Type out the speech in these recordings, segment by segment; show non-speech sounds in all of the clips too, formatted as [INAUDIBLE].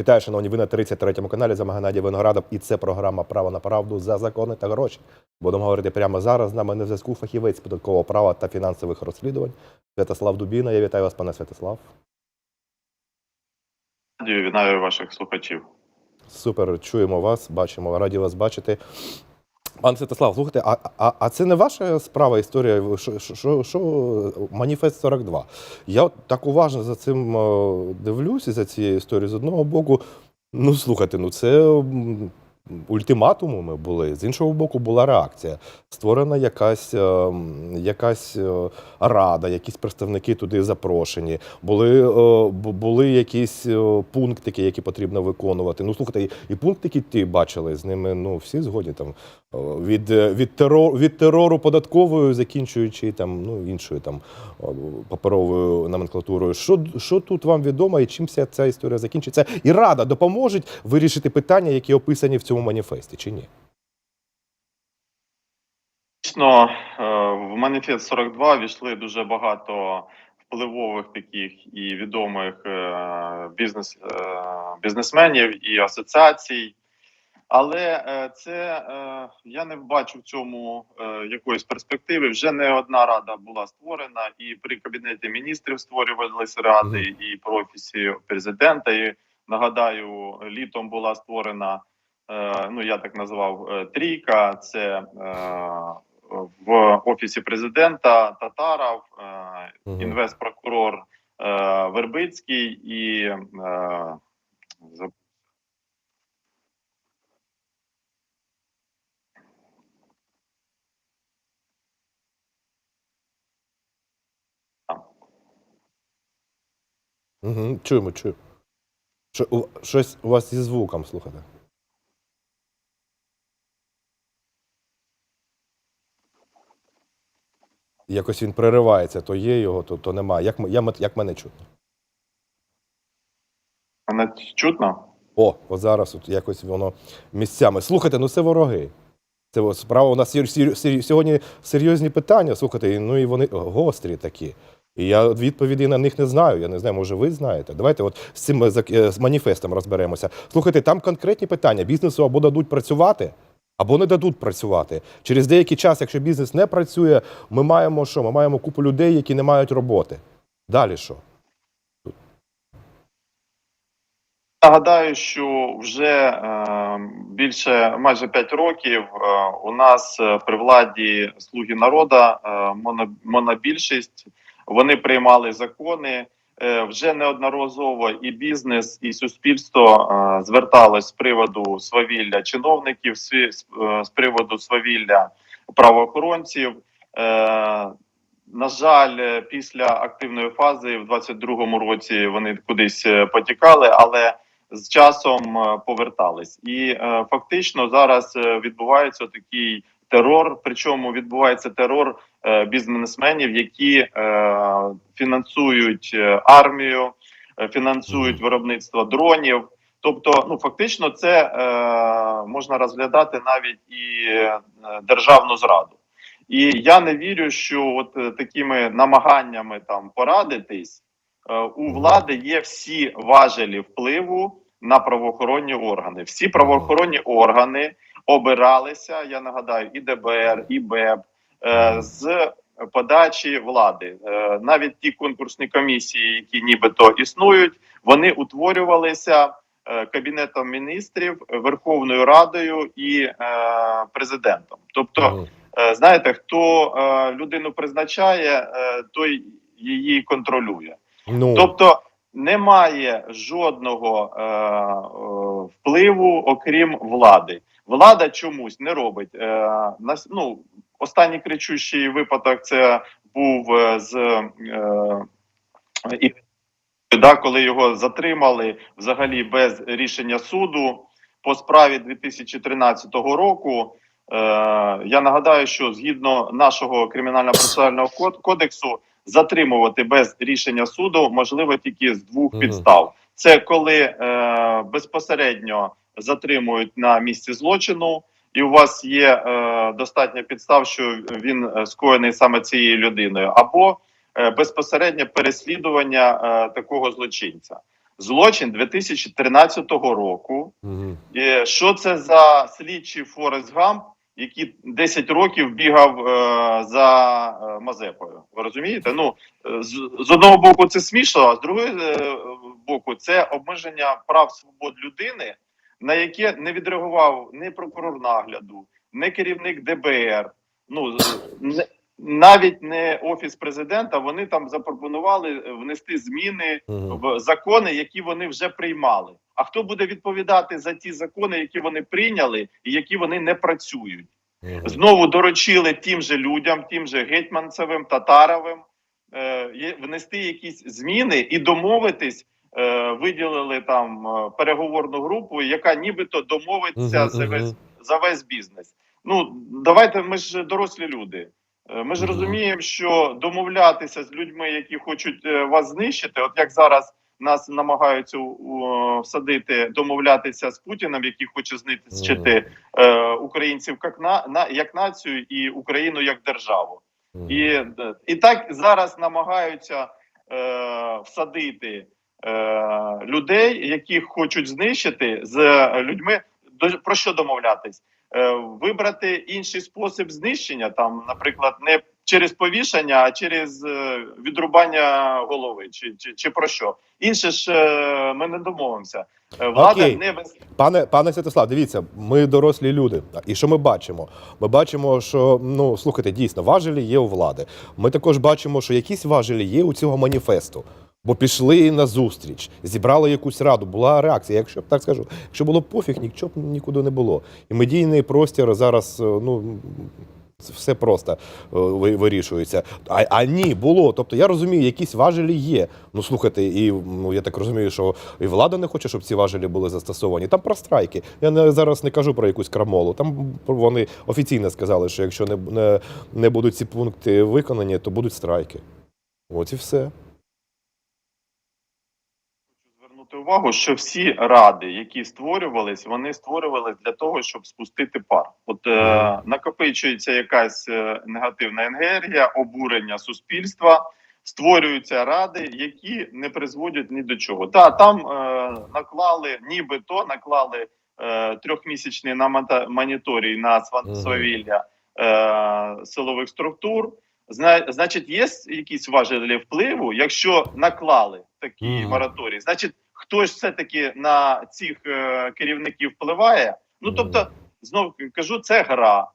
Вітаю, шановні, ви на 33-му каналі за Геннадій Виноградов. І це програма Право на правду за закони та гроші. Будемо говорити прямо зараз. З нами на зв'язку фахівець податкового права та фінансових розслідувань Святослав Дубіна. Я вітаю вас, пане Святослав. Вітаю ваших слухачів. Супер, чуємо вас, бачимо, раді вас бачити. Пане Святослав, слухайте, а, а, а це не ваша справа історія? Що, що, маніфест 42? Я так уважно за цим е, дивлюся, за цією історією. З одного боку, ну слухайте, ну це ультиматумами були. З іншого боку, була реакція. Створена якась, е, якась е, рада, якісь представники туди запрошені. Були, е, були якісь пунктики, які потрібно виконувати. Ну слухайте, і, пунктики ті бачили з ними. Ну всі згодні там від, від терору від терору податковою, закінчуючи там ну іншою там паперовою номенклатурою. Що, що тут вам відомо і чим вся ця історія закінчиться? І рада допоможе вирішити питання, які описані в цьому маніфесті, чи ні? Дійсно, е, в маніфест 42 війшли дуже багато впливових таких і відомих е, бізнес, е, бізнесменів і асоціацій. Але це я не бачу в цьому якоїсь перспективи. Вже не одна рада була створена, і при кабінеті міністрів створювалися ради, і при офісі президента. І нагадаю, літом була створена. Е, Ну, я так назвав е, трійка. Це е, в офісі президента Татаров, інвестпрокурор Вербицький і Угу, чуємо, чуємо. Щось у вас зі звуком, слухайте. Якось він переривається, то є його, то, то немає. Як, я, як мене чутно? мене чутно. О, от зараз от якось воно місцями. Слухайте, ну це вороги. Це справа у нас сьогодні серйозні питання. Слухайте, ну і вони гострі такі. І я відповіді на них не знаю. Я не знаю, може, ви знаєте. Давайте от з цим е, е, з маніфестом розберемося. Слухайте, там конкретні питання. Бізнесу або дадуть працювати, або не дадуть працювати. Через деякий час, якщо бізнес не працює, ми маємо що? Ми маємо купу людей, які не мають роботи. Далі що? Нагадаю, що вже е, більше майже 5 років е, у нас е, при владі слуги народу, е, моно, монобільшість. Вони приймали закони. Е, вже неодноразово і бізнес, і суспільство е, зверталось з приводу свавілля чиновників, з, е, приводу свавілля правоохоронців. На жаль, після активної фази в 22-му році вони кудись потікали, але з часом повертались. І фактично зараз відбувається такий терор. Причому відбувається терор е, бізнесменів, які е, фінансують е, армію, фінансують виробництво дронів. Тобто, ну фактично, це е, можна розглядати навіть і державну зраду. І я не вірю, що от такими намаганнями там порадитись е, у влади є всі важелі впливу на правоохоронні органи. Всі правоохоронні органи обиралися. Я нагадаю, і ДБР, і БЕБ е, з подачі влади. Е, навіть ті конкурсні комісії, які нібито існують, вони утворювалися е, кабінетом міністрів, Верховною Радою і президентом. Тобто. Знаєте, хто людину призначає, той її контролює. Ну, Тобто немає жодного е, впливу, окрім влади. Влада чомусь не робить. Е, ну, останній кричущий випадок це був е, з е, да, коли його затримали взагалі без рішення суду по справі 2013 року. Е, я нагадаю, що згідно нашого кримінально-процесуального код- кодексу затримувати без рішення суду можливо тільки з двох підстав: це коли е, безпосередньо затримують на місці злочину, і у вас є е, достатньо підстав, що він е, скоєний саме цією людиною, або е, безпосереднє переслідування е, такого злочинця. злочин 2013 року. Мгм. І що це за слідчий Форест Гамп, який 10 років бігав е, за е, Мазепою? Ви розумієте? Ну е, з, з одного боку це смішно, а з другого е, боку це обмеження прав свобод людини, на яке не відреагував ні прокурор нагляду, ні керівник ДБР. Ну не, навіть не офіс президента. Вони там запропонували внести зміни в закони, які вони вже приймали. А хто буде відповідати за ті закони, які вони прийняли, і які вони не працюють? Знову доручили тим же людям, тим же гетьманцевим, татаровим е, внести якісь зміни і домовитись. Е, виділили там е, переговорну групу, яка нібито домовиться за весь за весь бізнес. Ну давайте ми ж дорослі люди. Е, Ми ж розуміємо, що домовлятися з людьми, які хочуть вас знищити, от як зараз нас намагаються всадити, домовлятися з Путіним, який хоче знищити е, українців як на, на як націю і Україну як державу. І, і так зараз намагаються е, всадити людей, яких хочуть знищити з людьми. Про що домовлятись? Е, вибрати інший спосіб знищення, там, наприклад, не через повішання, а через е, відрубання голови, чи, чи, чи про що. Інше ж е, ми не домовимося. Е, Влада Окей. не без Пане пане Святослав, дивіться, ми дорослі люди. І що ми бачимо? Ми бачимо, що ну слухайте, дійсно важелі є у влади. Ми також бачимо, що якісь важелі є у цього маніфесту. Бо пішли на зустріч, зібрали якусь раду, була реакція. Якщо б так скажу, якщо було пофіг, нічого б нікуди не було. І медійний простір зараз, е, ну все просто е, вирішується. А, а ні, було. Тобто я розумію, якісь важелі є. Ну слухайте, і ну я так розумію, що і влада не хоче, щоб ці важелі були застосовані. Там про страйки. Я не зараз не кажу про якусь крамолу. Там вони офіційно сказали, що якщо не, не, не будуть ці пункти виконані, то будуть страйки. От і все. Звернути увагу, що всі ради, які створювались, вони створювались для того, щоб спустити пар. От е, накопичується якась е, негативна енергія, обурення суспільства. Створюються ради, які не призводять ні до чого. Та там е, наклали, нібито наклали е, трьохмісячний намата- моніторій на свавілля е, силових структур. Зна, значить, є якісь важелі впливу, якщо наклали такі мораторії, значить, хтось все-таки на цих е, керівників впливає. Ну тобто, знов кажу, це гра,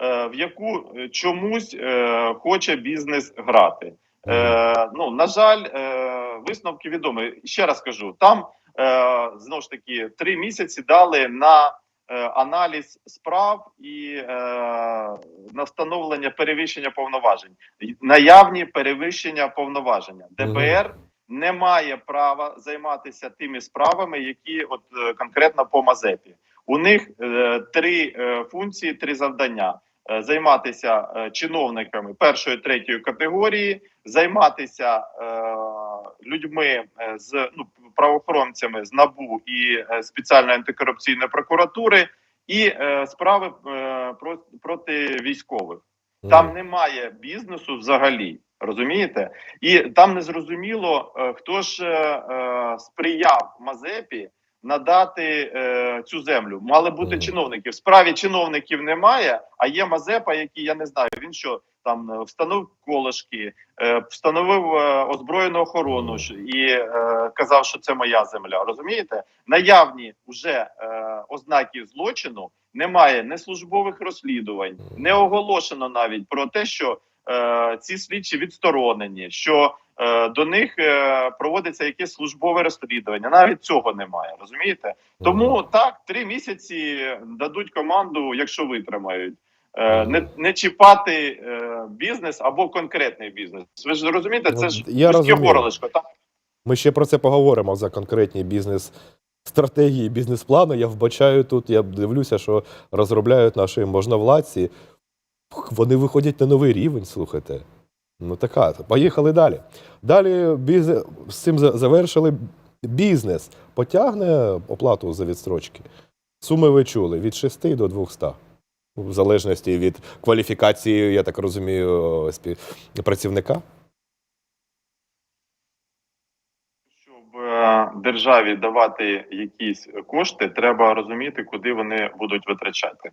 е, в яку чомусь е, хоче бізнес грати. Е, ну на жаль, е, висновки відомі. Ще раз кажу, там е, знову ж таки три місяці дали на е, аналіз справ і е, на встановлення перевищення повноважень, наявні перевищення повноваження. ДБР не має права займатися тими справами, які от е, конкретно по Мазепі. У них е, три е, функції, три завдання: Е, займатися е, чиновниками першої третьої категорії, займатися е, людьми з ну правоохоронцями з набу і е, спеціальної антикорупційної прокуратури, і е, справи е, проти військових. Там немає бізнесу взагалі. Розумієте? І там не зрозуміло, е, хто ж е, е, сприяв Мазепі надати е, цю землю. Мали бути чиновники. В справі чиновників немає, а є Мазепа, який я не знаю. Він що там е, встановив колишки, е, встановив е, озброєну охорону і е, казав, що це моя земля. Розумієте? Наявні вже е, ознаки злочину. Немає не службових розслідувань, не оголошено навіть про те, що ці слідчі відсторонені, що е, до них е, проводиться якесь службове розслідування. Навіть цього немає. Розумієте? Тому так три місяці дадуть команду, якщо витримають. Е, Не, не чіпати е, бізнес або конкретний бізнес. Ви ж розумієте, це ж Я горлишко. Так? Ми ще про це поговоримо за конкретні бізнес. Стратегії, бізнес-плани я вбачаю тут. Я дивлюся, що розробляють наші можновладці. Вони виходять на новий рівень, слухайте. Ну така. Поїхали далі. Далі бізнес, з цим завершили. Бізнес потягне оплату за відстрочки. Суми ви чули від 6 до 200. В залежності від кваліфікації, я так розумію, працівника. Щоб е, державі давати якісь кошти, треба розуміти, куди вони будуть витрачати.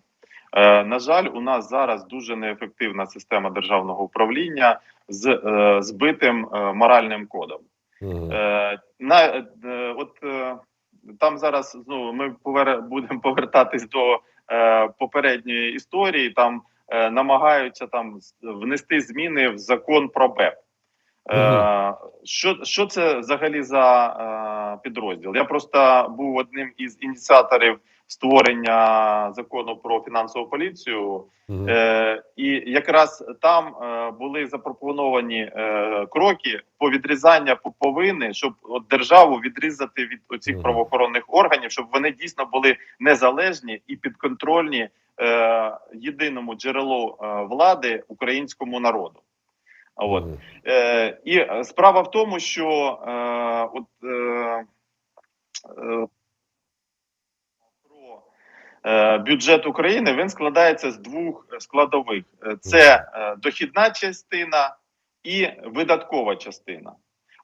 Е, на жаль, у нас зараз дуже неефективна система державного управління з е, збитим е, моральним кодом. Е, на, от, там зараз знову ми повер, будемо повертатись до е, попередньої історії. Там е, намагаються там внести зміни в закон про БЕП. Е, що, що це взагалі за е, підрозділ? Я просто був одним із ініціаторів створення закону про фінансову поліцію. Мгм. Е, і якраз там е, були запропоновані е, кроки по відрізання поповини, щоб от державу відрізати від оцих Мгм. правоохоронних органів, щоб вони дійсно були незалежні і підконтрольні е, єдиному джерелу е, влади українському народу. От. Е, і справа в тому, що е, от, е, е, бюджет України він складається з двох складових: Е, це е, дохідна частина і видаткова частина.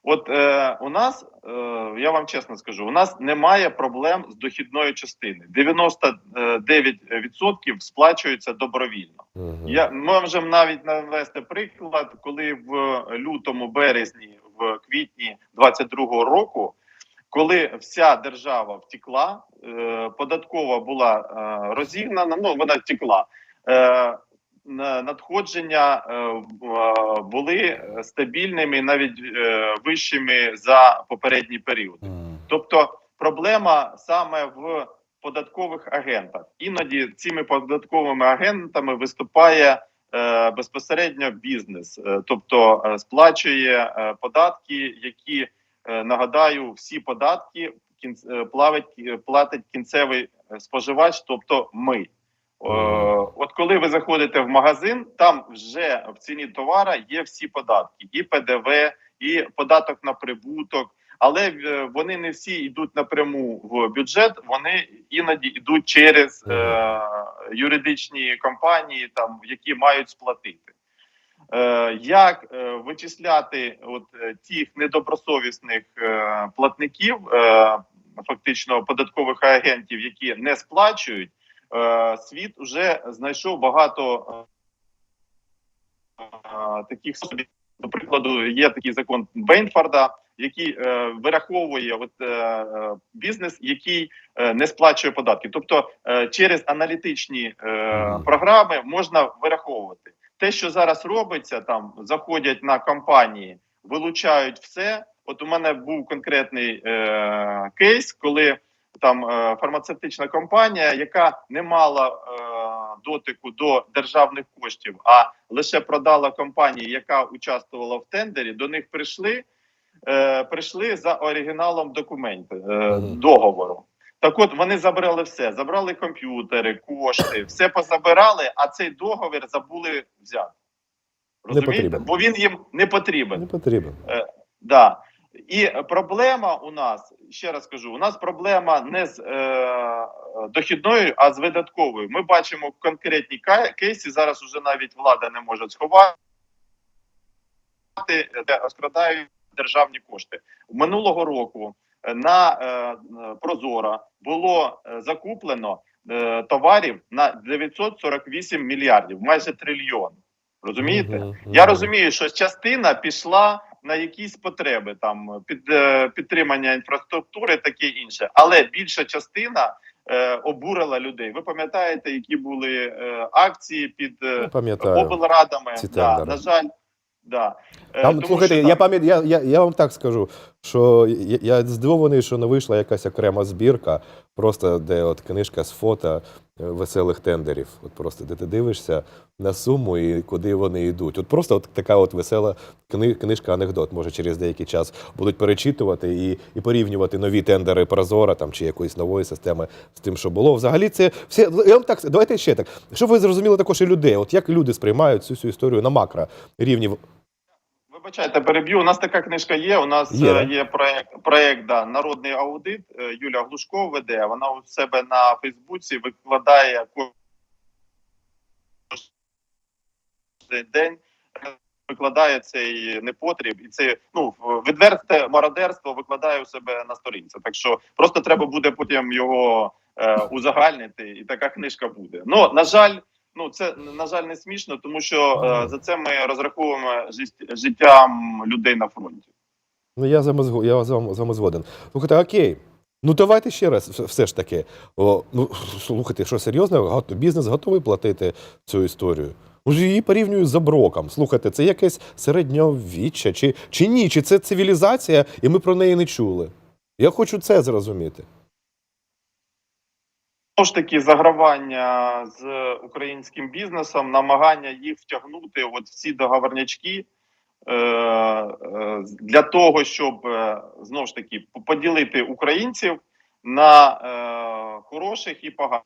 От е, у нас, е, я вам чесно скажу, у нас немає проблем з дохідною частиною. 99% сплачується добровільно. Мгм. Я можемо навіть навести приклад, коли в лютому, березні, в квітні 22-го року, коли вся держава втекла, е, податкова була е, розігнана, ну вона втекла. Е, на- надходження були стабільними, навіть вищими за попередній період. Тобто проблема саме в податкових агентах. Іноді цими податковими агентами виступає безпосередньо бізнес, тобто сплачує податки, які нагадаю, всі податки е, плавить, е, платить кінцевий е, споживач, тобто ми. Е, От коли ви заходите в магазин, там вже в ціні товара є всі податки: і ПДВ, і податок на прибуток. Але е, вони не всі йдуть напряму в бюджет, вони іноді йдуть через е, юридичні компанії, там які мають сплатити. Е, як е, вичисляти от е, тих недобросовісних платників, фактично податкових агентів, які не сплачують, світ вже знайшов багато таких собі. До прикладу, є такий закон Бейнфорда, який е, вираховує от, е, бізнес, який е, не сплачує податки. Тобто е, через аналітичні е, програми можна вираховувати те, що зараз робиться, там заходять на компанії, вилучають все. От у мене був конкретний е, кейс, коли там е, фармацевтична компанія, яка не мала е, дотику до державних коштів, а лише продала компанії, яка участвувала в тендері. До них прийшли, е, прийшли за оригіналом документу е, договору. Так от вони забрали все, забрали комп'ютери, кошти, все позабирали, а цей договір забули взяти. Розумієте? Бо він їм не потрібен. Не потрібен. Да. І проблема у нас, ще раз кажу, у нас проблема не з е, дохідною, а з видатковою. Ми бачимо конкретні кейси. Зараз уже навіть влада не може сховати, де розкрадають державні кошти. Минулого року на е, Прозора було е, закуплено е, товарів на 948 мільярдів, майже трильйон. Розумієте? Я розумію, що частина пішла на якісь потреби, там під підтримання інфраструктури, таке інше, але більша частина обурила людей. Ви пам'ятаєте, які були акції під е, облрадами? Да, на жаль, да. Е, Там, тому слухайте, що я пам'ятаю, я, я, я вам так скажу, що я, я здивований, що не вийшла якась окрема збірка, просто де от книжка з фото е, веселих тендерів. От просто де ти дивишся на суму і куди вони йдуть. От просто от така от весела кни, книжка анекдот. Може, через деякий час будуть перечитувати і, і порівнювати нові тендери Прозора там чи якоїсь нової системи з тим, що було. Взагалі, це все. Я вам так давайте ще так. Щоб ви зрозуміли також і людей. От як люди сприймають цю всю історію на макро рівні. Вибачайте, переб'ю. У нас така книжка є. У нас Є, є, проект, проект да, народний аудит. Е, Юля Глушко веде. Вона у себе на Фейсбуці викладає кожен день викладає цей непотріб, і це ну відверте мародерство викладає у себе на сторінці. Так що просто треба буде потім його е, узагальнити, і така книжка буде. Ну на жаль. Ну, це на жаль не смішно, тому що е, за це ми розраховуємо життям людей на фронті. Ну, я з вами, я з вами, з вами згоден. Слухайте, окей. Ну давайте ще раз, все ж таки. О, ну, слухайте, що серйозно, бізнес готовий платити цю історію. Може, її порівнюють з заброком. Слухайте, це якесь середньовіччя, чи, чи ні? Чи це цивілізація, і ми про неї не чули? Я хочу це зрозуміти. Знову ж таки загравання з українським бізнесом, намагання їх втягнути от в ці договорнячки е, е, для того, щоб е, знову ж таки поділити українців на хороших і поганих.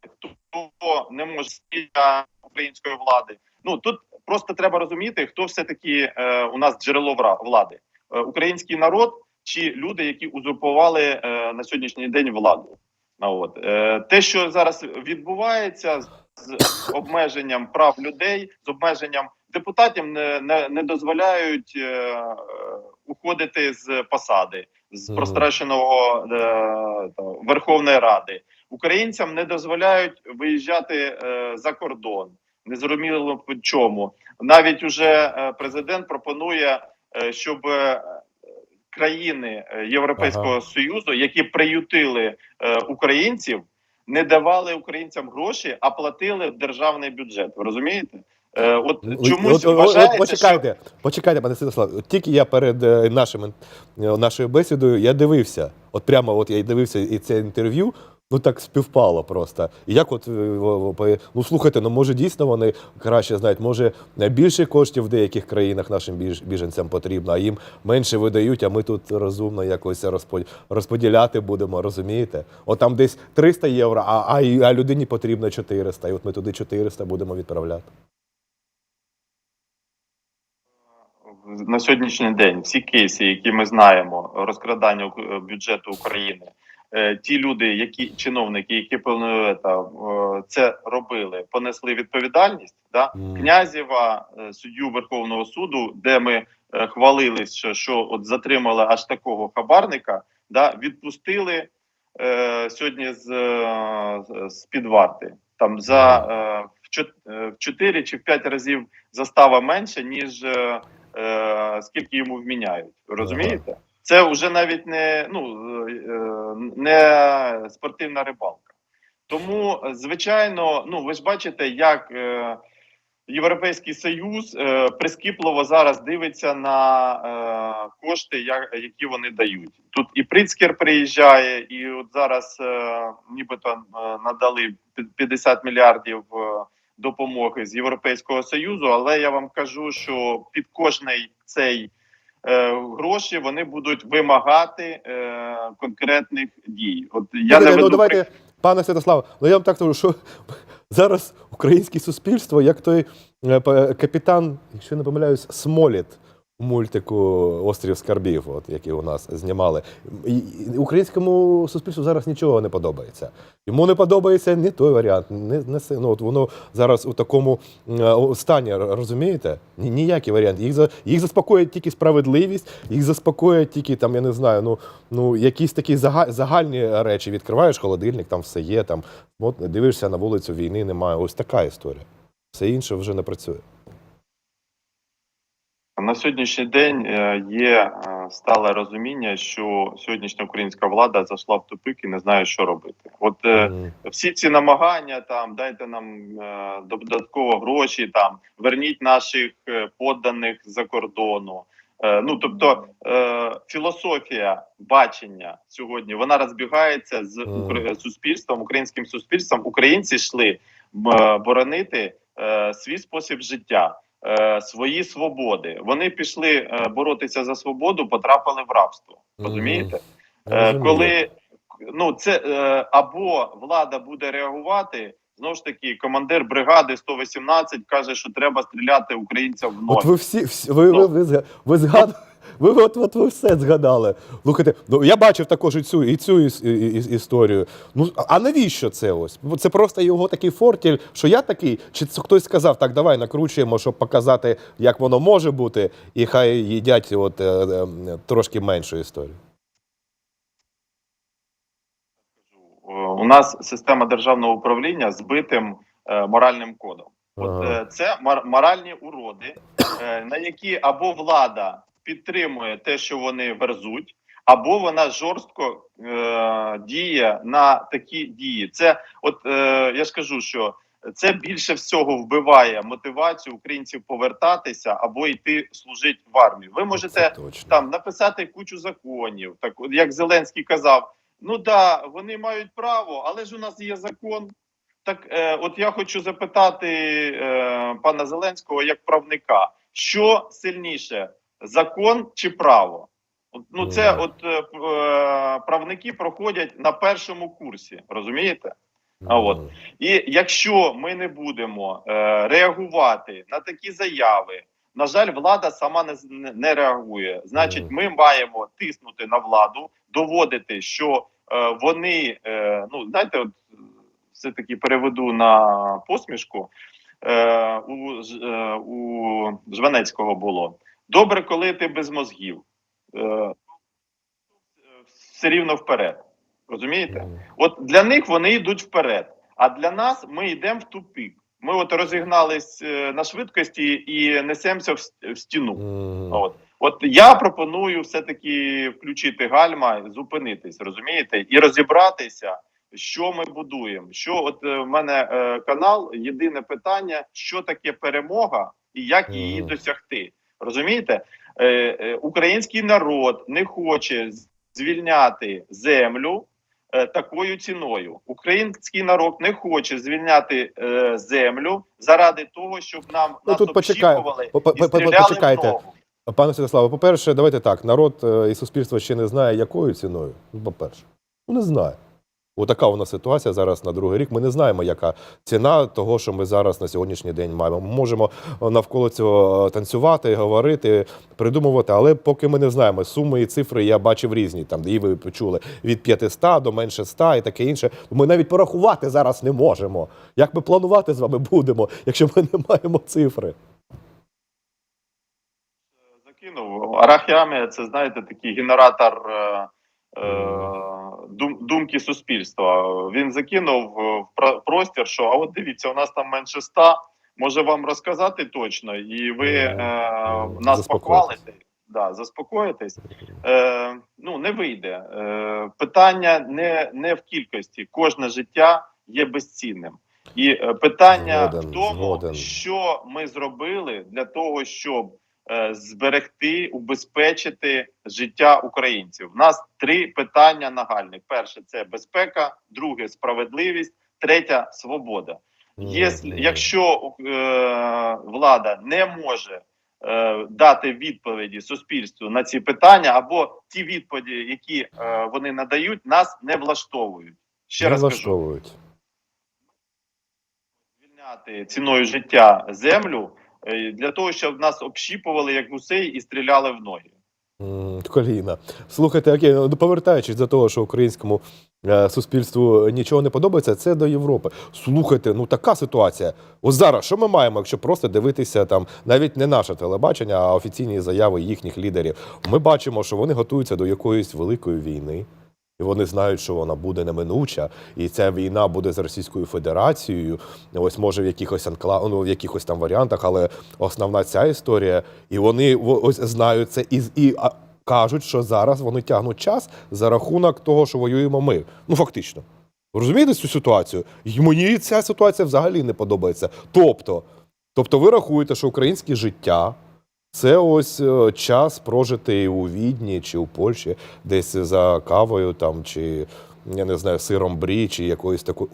Хто не може для української влади. Ну тут просто треба розуміти, хто все таки у нас джерело влади: український народ чи люди, які узурпували е, на сьогоднішній день владу. От е, те, що зараз відбувається з, обмеженням прав людей, з обмеженням депутатів, не, не, не дозволяють е, уходити з посади з Мгм. простраченого е, Верховної Ради. Українцям не дозволяють виїжджати е, за кордон. Незрозуміло по чому. Навіть уже е, президент пропонує, е, щоб країни е, Європейського Ага. союзу, які приютили е, українців, не давали українцям гроші, а платили в державний бюджет. Ви розумієте? Е, от От- чомусь от- вважається, от почекайте, почекайте, пане Святослав. Тільки я перед е, нашим е, нашою бесідою я дивився. От прямо от я дивився і це інтерв'ю. Ну так співпало просто. І як от е, ну слухайте, ну може дійсно вони краще знають, може більше коштів в деяких країнах нашим біженцям потрібно, а їм менше видають, а ми тут розумно якось розпо- розподіляти будемо, розумієте? От там десь 300 євро, а, а, а людині потрібно 400, і от ми туди 400 будемо відправляти. на сьогоднішній день всі кейси, які ми знаємо, розкрадання бюджету України, ті люди, які чиновники, які певно та, е, це робили, понесли відповідальність. Да? Князєва, е, суддю Верховного суду, де ми е, хвалились, що, що от затримали аж такого хабарника, да? відпустили е, сьогодні з, е, з під варти. Там за е, в чот- е, в 4 чи в 5 разів застава менше, ніж е, е, скільки йому вміняють. Розумієте? Це вже навіть не, ну, е, не спортивна рибалка. Тому, звичайно, ну ви ж бачите, як е, Європейський Союз е, прискіпливо зараз дивиться на кошти, які вони дають. Тут і Прицкер приїжджає, і от зараз нібито надали пі- 50 мільярдів допомоги з Європейського Союзу. Але я вам кажу, що під кожний цей гроші вони будуть вимагати е, конкретних дій. От я не, наведу ну давайте, пане Святослав, ну я вам так скажу, що [LAUGHS] зараз українське суспільство, як той е, капітан, якщо не помиляюсь, Смоліт мультику Острів Скарбів, от який у нас знімали. І- Українському суспільству зараз нічого не подобається. Йому не подобається ні той варіант, не, не ну, от воно зараз у такому е, стані, розумієте? Ні, ніякий варіант. Їх, за, їх заспокоїть тільки справедливість, їх заспокоїть тільки там, я не знаю, ну, ну якісь такі зага- загальні речі. Відкриваєш холодильник, там все є, там от, дивишся на вулицю, війни немає. Ось така історія. Все інше вже не працює. На сьогоднішній день е, є е, стале розуміння, що сьогоднішня українська влада зайшла в тупик і не знає, що робити. От е, всі ці намагання, там дайте нам додатково гроші, там верніть наших подданих за кордону. Ну тобто філософія бачення сьогодні вона розбігається з суспільством, українським суспільством. Українці йшли боронити свій спосіб життя е, свої свободи. Вони пішли е, боротися за свободу, потрапили в рабство. Розумієте? Е, коли ну це е, або влада буде реагувати. Знову ж таки, командир бригади 118 каже, що треба стріляти українцям в ноги. От ви всі, всі ви, ви, Ну. ви, зга- ви, згад, Ви от, от ви все згадали. Слухайте, ну я бачив також і цю, і цю іс- і- і- історію. Ну а навіщо це ось? Це просто його такий фортіль, що я такий, чи це хтось сказав, так давай накручуємо, щоб показати, як воно може бути, і хай їдять от, е, е, трошки меншу історію. Е, У нас система державного управління збитим е, моральним кодом. От Ага. е, це мор- моральні уроди, е, на які або влада підтримує те, що вони верзуть, або вона жорстко е, діє на такі дії. Це, от е, я ж кажу, що це більше всього вбиває мотивацію українців повертатися або йти служити в армію. Ви можете там написати кучу законів, так як Зеленський казав. Ну да, вони мають право, але ж у нас є закон. Так, е, от я хочу запитати е, пана Зеленського як правника, що сильніше, закон чи право? Ну, це от е, е, правники проходять на першому курсі, розумієте? А от. І якщо ми не будемо е, реагувати на такі заяви, на жаль, влада сама не, не, реагує. Значить, ми маємо тиснути на владу, доводити, що е, вони, е, ну знаєте, от все таки переведу на посмішку. Е, у, е, у Жванецького було добре, коли ти без мозгів. Е, все рівно вперед. Розумієте? От для них вони йдуть вперед, а для нас ми йдемо в тупик. Ми от розігнались е, на швидкості і несемося в, стіну. От. От я пропоную все-таки включити гальма, зупинитись, розумієте, і розібратися, що ми будуємо. Що от е, в мене е, канал, єдине питання, що таке перемога і як її досягти. Розумієте, е, е, український народ не хоче звільняти землю е, такою ціною. Український народ не хоче звільняти землю заради того, щоб нам Ну, тут По- по- і стріляли почекайте. в ногу. Пане Святославе, по-перше, давайте так. Народ і суспільство ще не знає, якою ціною. Ну, по-перше, ну не знає. Отака у нас ситуація зараз на другий рік. Ми не знаємо, яка ціна того, що ми зараз на сьогоднішній день маємо. Ми можемо е, навколо цього е, танцювати, говорити, придумувати, але поки ми не знаємо суми і цифри, я бачив різні. Там і ви почули від 500 до менше 100 і таке інше. Ми навіть порахувати зараз не можемо. Як ми планувати з вами будемо, якщо ми не маємо цифри? закинув. Арахіамія це знаєте такий генератор е, думки суспільства. Він закинув е, в про- простір, що а от дивіться, у нас там менше ста. Може вам розказати точно, і ви е, нас Заспокоїтесь. похвалите. Да, заспокоїтесь. Е, ну не вийде. Е, питання не, не в кількості. Кожне життя є безцінним. І е, питання Згоден, в тому, згоден. що ми зробили для того, щоб е, зберегти, убезпечити життя українців. У нас три питання нагальні: перше це безпека, друге справедливість, третя свобода. Якщо е, влада не може е, дати відповіді суспільству на ці питання, або ті відповіді, які е, вони надають, нас не влаштовують. Ще не раз кажу, влаштовують. звільняти ціною життя землю е, для того, щоб нас общіпували як гусей і стріляли в ноги. Коліна. Слухайте, окей, ну повертаючись до того, що українському е, суспільству нічого не подобається, це до Європи. Слухайте, ну така ситуація. Ось зараз що ми маємо, якщо просто дивитися там навіть не наше телебачення, а офіційні заяви їхніх лідерів. Ми бачимо, що вони готуються до якоїсь великої війни. І вони знають, що вона буде неминуча, і ця війна буде з Російською Федерацією. Ось може в якихось анкла... ну, в якихось там варіантах, але основна ця історія. І вони во- ось знають це і, і кажуть, що зараз вони тягнуть час за рахунок того, що воюємо ми. Ну фактично. Розумієте цю ситуацію? І мені ця ситуація взагалі не подобається. Тобто, тобто, ви рахуєте, що українське життя це ось е, час прожитий у Відні чи у Польщі, десь за кавою там, чи я не знаю, сиром брі, чи якоюсь такою.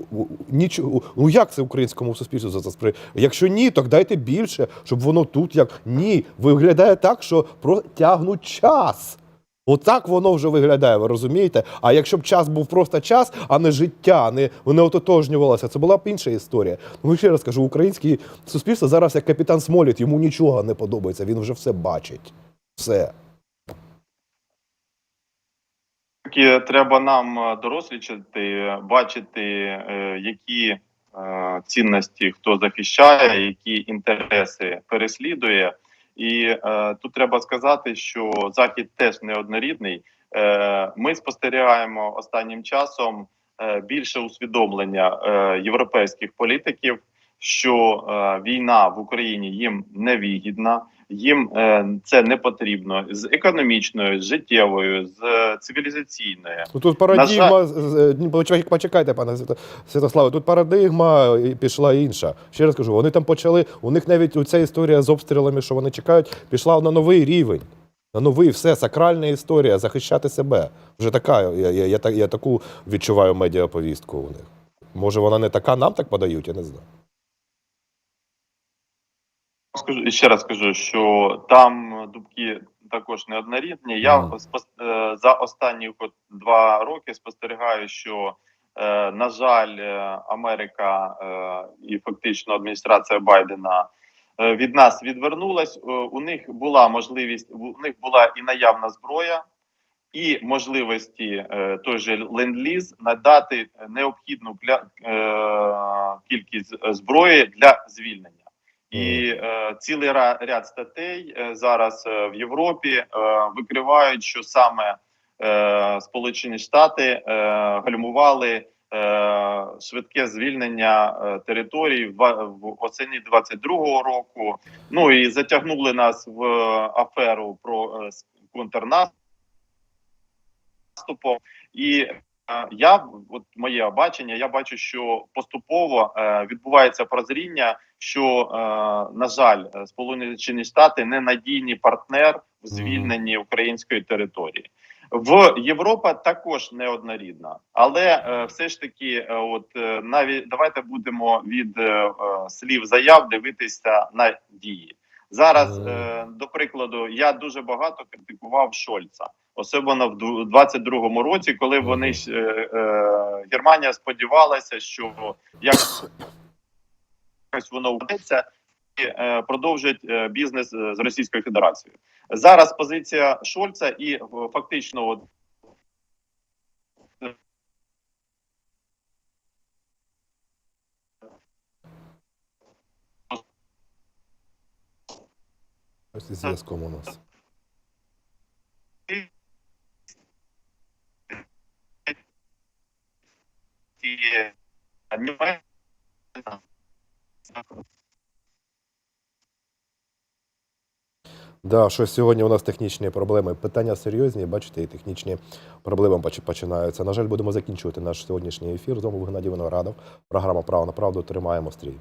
Нічого. Ну як це українському суспільству за це? Якщо ні, то дайте більше, щоб воно тут як ні. Виглядає так, що протягнуть час. Отак воно вже виглядає, ви розумієте? А якщо б час був просто час, а не життя, не не ототожнювалося, це була б інша історія. Тому ще раз кажу, українське суспільство зараз як капітан Смоліт, йому нічого не подобається. Він вже все бачить. Все. Тільки треба нам е, дорослічити, бачити, е, які е, цінності хто захищає, які інтереси переслідує. І е, тут треба сказати, що захід теж неоднорідний. Е, ми спостерігаємо останнім часом е, більше усвідомлення е, європейських політиків, що е, війна в Україні їм невигідна, їм е, це не потрібно з економічною, з життєвою, з е, цивілізаційною. Ну, тут парадигма, з- з- почекайте, почекайте, пане Святославе, тут парадигма пішла інша. Ще раз кажу, вони там почали, у них навіть ця історія з обстрілами, що вони чекають, пішла на новий рівень. На новий, все, сакральна історія, захищати себе. Вже така, я, я, я, я таку відчуваю медіаповістку у них. Може, вона не така, нам так подають, я не знаю. Скажу ще раз скажу, що там дубки також неоднорідні. Я Мгм. спос- е, за останні два роки спостерігаю, що е, на жаль, е, Америка і фактично адміністрація Байдена від нас відвернулась. У них була можливість, у них була і наявна зброя. І можливості той же ленд-ліз надати необхідну кількість зброї для звільнення. І е, цілий ряд статей е, зараз е, в Європі е, викривають, що саме е, Сполучені Штати е, гальмували е, швидке звільнення е, територій в, в осені 22-го року. Ну і затягнули нас в е, аферу про е, с- І я, от моє бачення, я бачу, що поступово е, відбувається прозріння, що е, на жаль, е, Сполучені Штати ненадійний партнер в звільненні української території. В Європа також неоднорідна, але е, все ж таки, е, от е, навіть давайте будемо від е, слів заяв дивитися на дії. Зараз, е, до прикладу, я дуже багато критикував Шольца, особливо в ду- 22-му році, коли вони е, е, Германія сподівалася, що якось воно вдасться і е, продовжить е, бізнес е, з Російською Федерацією. Зараз позиція Шольца і е, фактично от, зв'язком у нас. Аніме Да, що сьогодні у нас технічні проблеми. Питання серйозні, бачите, і технічні проблеми починаються. На жаль, будемо закінчувати наш сьогоднішній ефір. З вами Геннадій Виноградов. Програма Право на правду. Тримаємо стрій.